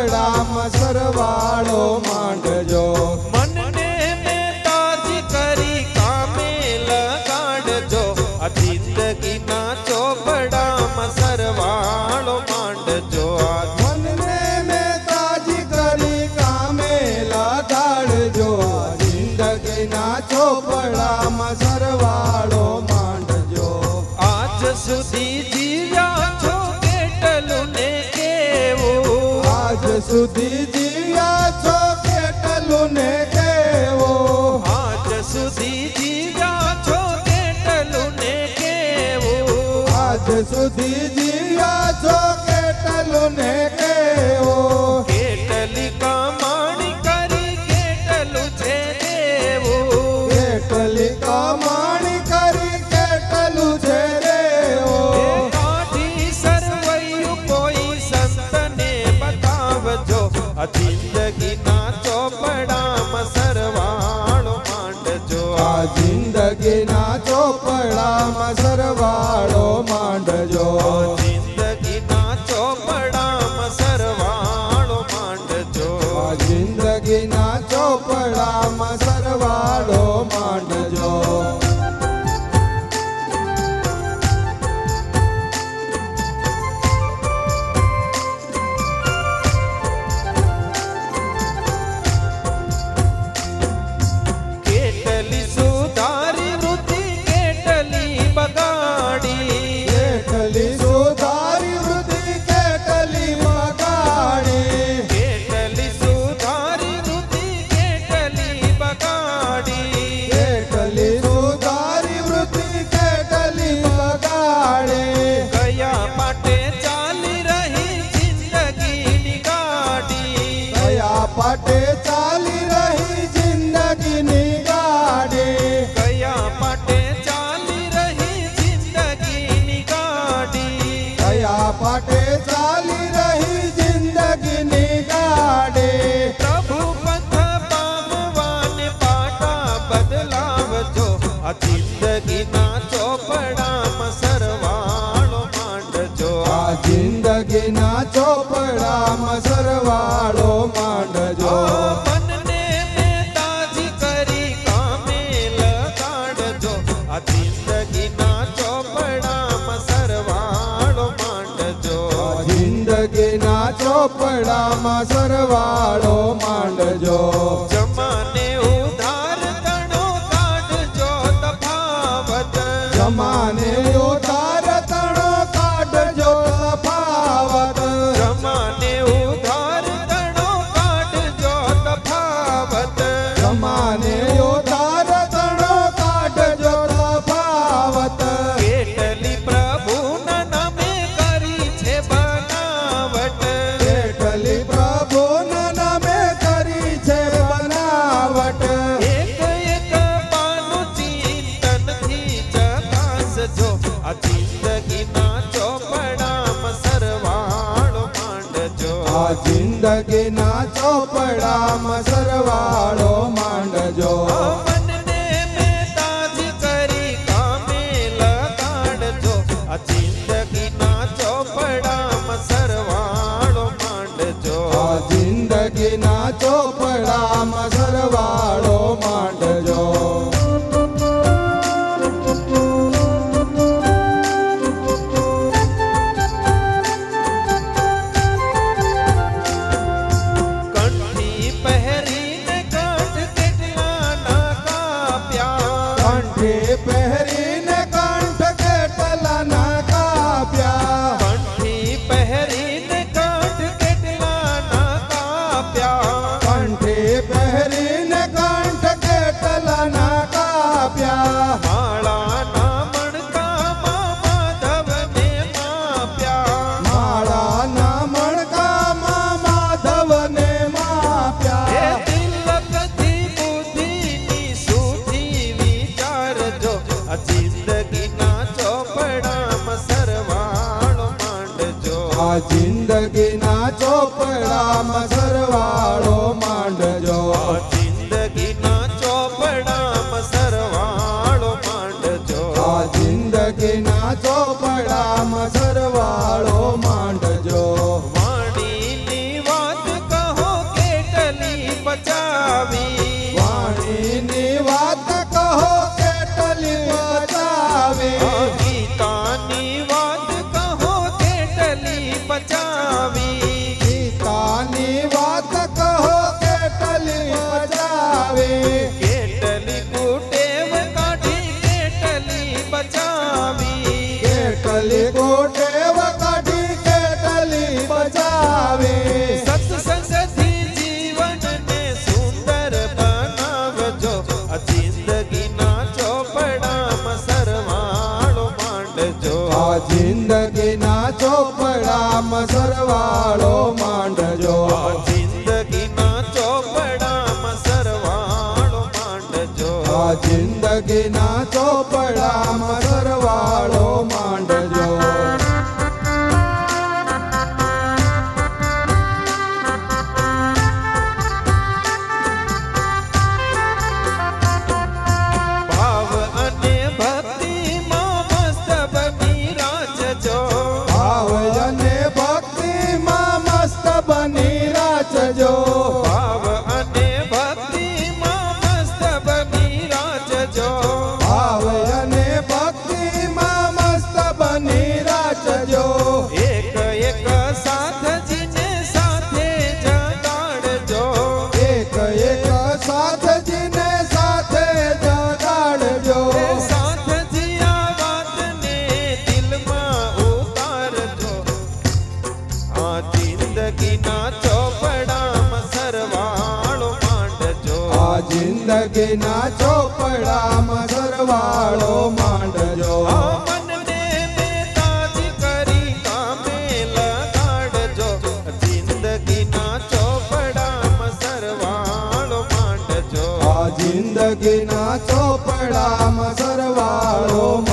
આંગણામાં સરવાળો માંડ. ಸುದಿ a રામ સરવાળો માંડજો. મનને તાજી કરી કામે જિંદગીના ચોપડામાં સરવાળો માંડજો. જિંદગીના ચોપડામાં સરવાળો માંડજો. જિંદગીના ચોપડામાં સરવાળો માંડજો. મંદિરના ચોપડામાં me. સરવાળો. જિંદગીના ચોપડામાં સરવાળો માંડજો આ જિંદગીના ચોપડામાં સરવાળો માંડજો જિંદગીના ચોપડામાં સરવાળો